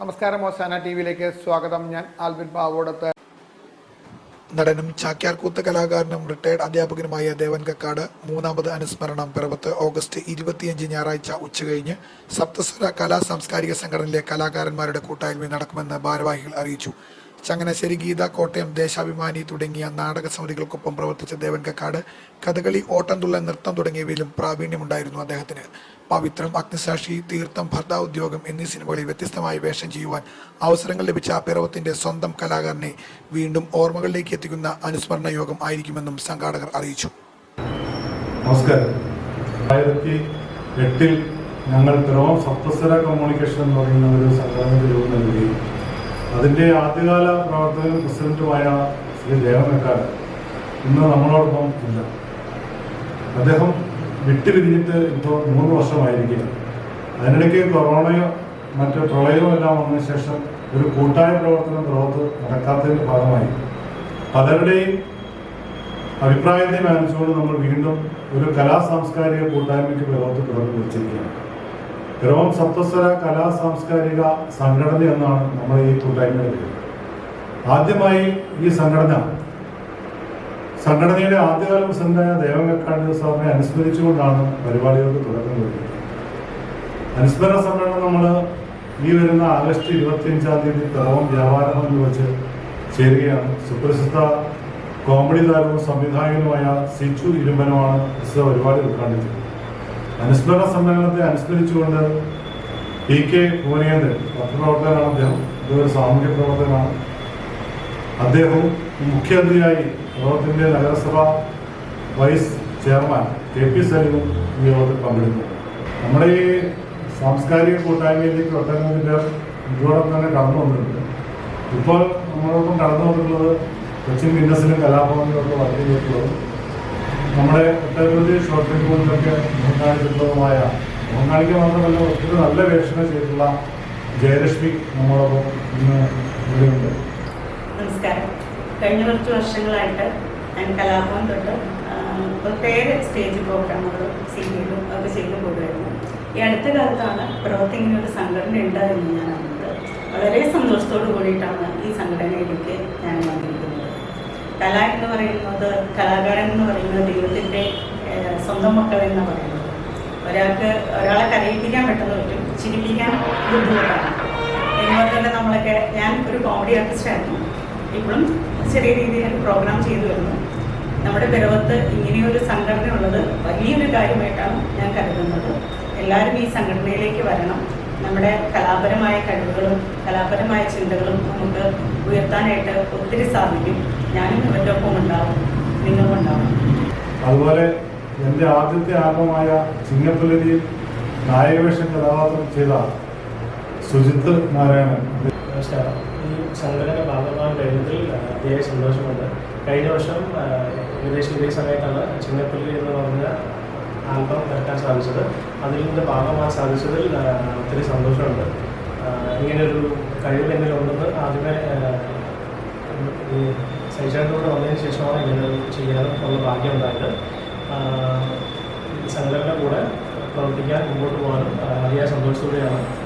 നമസ്കാരം ഓസാന ടി വിയിലേക്ക് സ്വാഗതം. ഞാൻ ആൽബിൻ പാവോടത്ത്. നടനും ചാക്യാർകൂത്ത് കലാകാരനും റിട്ടയർഡ് അധ്യാപകനുമായ ദേവൻ കക്കാട് മൂന്നാമത് അനുസ്മരണം പിറവത്ത് ഓഗസ്റ്റ് ഇരുപത്തിയഞ്ച് ഞായറാഴ്ച ഉച്ചകഴിഞ്ഞ് സപ്തസ്വര കലാ സാംസ്കാരിക സംഘടനയിലെ കലാകാരന്മാരുടെ കൂട്ടായ്മ നടക്കുമെന്ന് ഭാരവാഹികൾ അറിയിച്ചു. ചങ്ങനാശ്ശേരി ഗീത കോട്ടയം ദേശാഭിമാനി തുടങ്ങിയ നാടക സമിതികൾക്കൊപ്പം പ്രവർത്തിച്ച ദേവൻ കക്കാട് കഥകളി ഓട്ടംതുള്ള നൃത്തം തുടങ്ങിയവയിലും പ്രാവീണ്യമുണ്ടായിരുന്നു അദ്ദേഹത്തിന്. പവിത്രം അഗ്നിസാക്ഷി തീർത്ഥം ഭർത്താ ഉദ്യോഗം എന്നീ സിനിമകളിൽ വ്യത്യസ്തമായി വേഷം ചെയ്യുവാൻ അവസരങ്ങൾ ലഭിച്ച പിറവത്തിന്റെ സ്വന്തം കലാകാരനെ വീണ്ടും ഓർമ്മകളിലേക്ക് എത്തിക്കുന്ന അനുസ്മരണ യോഗം ആയിരിക്കുമെന്നും സംഘാടകർ അറിയിച്ചു. നമസ്കാരം. എട്ടിൽ ഞങ്ങൾ പിറവം സപ്തസ്വര കമ്മ്യൂണിക്കേഷൻ എന്ന് പറയുന്ന ഒരു സംഘടനയ്ക്ക് രൂപം നൽകുകയും അതിന്റെ ആദ്യകാല പ്രവർത്തകൻ പ്രസിഡന്റുമായ ശ്രീ ദേവനക്കാരൻ ഇന്ന് നമ്മളോടൊപ്പം ഇല്ല. അദ്ദേഹം വിട്ടുപിരിഞ്ഞിട്ട് ഇപ്പോൾ മൂന്ന് വർഷമായിരിക്കും അതിനിടയ്ക്ക് കൊറോണയോ മറ്റു പ്രളയോ എല്ലാം വന്നതിന് ശേഷം ഒരു കൂട്ടായ പ്രവർത്തനം പ്രവർത്ത് നടക്കാത്തതിന്റെ ഭാഗമായി. പലരുടെയും അഭിപ്രായത്തെ മാനിച്ചുകൊണ്ട് നമ്മൾ വീണ്ടും ഒരു കലാ സാംസ്കാരിക കൂട്ടായ്മയ്ക്ക് പിറവത്ത് തുറന്നു വെച്ചിരിക്കുകയാണ് ഗ്രഹം സപ്തസ്വര കലാ സാംസ്കാരിക സംഘടന എന്നാണ് നമ്മൾ ഈ കൂട്ടായ്മയുടെ ആദ്യമായി ഈ സംഘടന സംഘടനയുടെ ആദ്യകാല പ്രസിഡന്റായ ദേവങ്കക്കാട് സാറിനെ അനുസ്മരിച്ചുകൊണ്ടാണ് പരിപാടികൾക്ക് തുടക്കം കുറിക്കുന്നത് അനുസ്മരണ സമ്മേളനം നമ്മൾ ഈ വരുന്ന ആഗസ്റ്റ് ഇരുപത്തിയഞ്ചാം തീയതി പിറവം എന്ന് വെച്ച് ചേരുകയാണ്. സുപ്രസിദ്ധ കോമഡി താരവും സംവിധായകനുമായ സിച്ചു ഇരുമ്പനുമാണ് പ്രസിദ്ധ പരിപാടി ഉദ്ഘാടനം ചെയ്തത് അനുസ്മരണ സമ്മേളനത്തെ അനുസ്മരിച്ചുകൊണ്ട് പി കെ ഭുവനേന്ദ്രൻ പത്രപ്രവർത്തകനാണ് അദ്ദേഹം. ഇതൊരു സാമൂഹ്യ പ്രവർത്തകനാണ്. അദ്ദേഹവും മുഖ്യാതിഥിയായി യോഗത്തിന്റെ നഗരസഭ വൈസ് ചെയർമാൻ കെ പി സലീമും ഈ യോഗത്തിൽ പങ്കെടുക്കുന്നു നമ്മുടെ ഈ സാംസ്കാരിക കൂട്ടായ്മയിലേക്ക് ഒട്ടനവധി ഇതോടൊപ്പം തന്നെ കടന്നു വന്നിട്ടുണ്ട്. ഇപ്പോൾ നമ്മളോടൊപ്പം കടന്നു വന്നിട്ടുള്ളത് കൊച്ചിൻ ബിന്നസിലും കലാഭവനിലൊക്കെ വർക്ക് ചെയ്തിട്ടുള്ളത് നമ്മുടെ ഒട്ടനവധി ഷോർട്ട് ഫിലിമുകളിലൊക്കെ മുഖ്യമായിട്ടുള്ളതുമായ മുഖ്യമാണിക്ക് മാത്രമല്ല ഒത്തിരി നല്ല വേഷങ്ങൾ ചെയ്തിട്ടുള്ള ജയലക്ഷ്മി നമ്മളോടൊപ്പം ഇന്ന് ഇവിടെയുണ്ട് നമസ്കാരം. കഴിഞ്ഞ കുറച്ച് വർഷങ്ങളായിട്ട് ഞാൻ കലാഭവൻ തൊട്ട് പ്രത്യേക സ്റ്റേജ് പ്രോഗ്രാമുകളും സീരിയലും ഒക്കെ ചെയ്തു പോകുമായിരുന്നു ഈ അടുത്ത കാലത്താണ് ഇങ്ങനെ ഒരു സംഘടന ഉണ്ട് എന്ന് ഞാൻ അറിഞ്ഞത്. വളരെ സന്തോഷത്തോടു കൂടിയിട്ടാണ് ഈ സംഘടനയിലേക്ക് ഞാൻ വന്നിരിക്കുന്നത്. കല എന്ന് പറയുന്നത് കലാകാരൻ എന്ന് പറയുന്നത് ദൈവത്തിന്റെ സ്വന്തം മക്കൾ എന്ന് പറയുന്നത്. ഒരാൾക്ക് ഒരാളെ കരയിപ്പിക്കാൻ പെട്ടെന്ന് പറ്റും ചിരിപ്പിക്കാൻ ബുദ്ധിമുട്ടാണ്. അതുപോലെ തന്നെ നമ്മളൊക്കെ ഞാൻ ഒരു കോമഡി ആർട്ടിസ്റ്റ് ആയിരുന്നു. ഇപ്പോഴും ചെറിയ രീതിയിൽ പ്രോഗ്രാം ചെയ്തു വരുന്നു. നമ്മുടെ പിറവത്ത് ഇങ്ങനെയൊരു സംഘടന ഉള്ളത് വലിയൊരു കാര്യമായിട്ടാണ് ഞാൻ കരുതുന്നത്. എല്ലാവരും ഈ സംഘടനയിലേക്ക് വരണം. നമ്മുടെ കലാപരമായ കഴിവുകളും കലാപരമായ ചിന്തകളും നമുക്ക് ഉയർത്താനായിട്ട് ഒത്തിരി സാധിക്കും. ഞാനും ഇവരുടെ ഒപ്പം ഉണ്ടാവും. നിങ്ങളും ഉണ്ടാവും. അതുപോലെ എന്റെ ആദ്യത്തെ ആൽബമായ ചിങ്ങപ്പുലരിയിൽ നായകവേഷം കഥാപാത്രം ചെയ്ത സുജിത് നാരായണൻ. നമസ്കാരം. ഈ സംഘടന ഭാഗമാകാൻ കഴിഞ്ഞതിൽ അതിയായ സന്തോഷമുണ്ട്. കഴിഞ്ഞ വർഷം ഏകദേശം ഇതേ സമയത്താണ് ചിന്നപ്പള്ളി എന്ന് പറഞ്ഞ ആൽബം ഇറക്കാൻ സാധിച്ചത്. അതിന്റെ ഭാഗമാകാൻ സാധിച്ചതിൽ ഒത്തിരി സന്തോഷമുണ്ട്. ഇങ്ങനൊരു കഴിവ് എന്നിലുണ്ടെന്ന് ആദ്യമേ ഈ സൈചാട്ടിലൂടെ വന്നതിന് ശേഷമാണ് ഇങ്ങനെ ചെയ്യാനും ഉള്ള ഭാഗ്യം ഉണ്ടായത്. ആ, ഈ സംഘടന കൂടെ പ്രവർത്തിക്കാൻ മുമ്പോട്ട് പോകാനും അതിയായ സന്തോഷത്തോടെയാണ്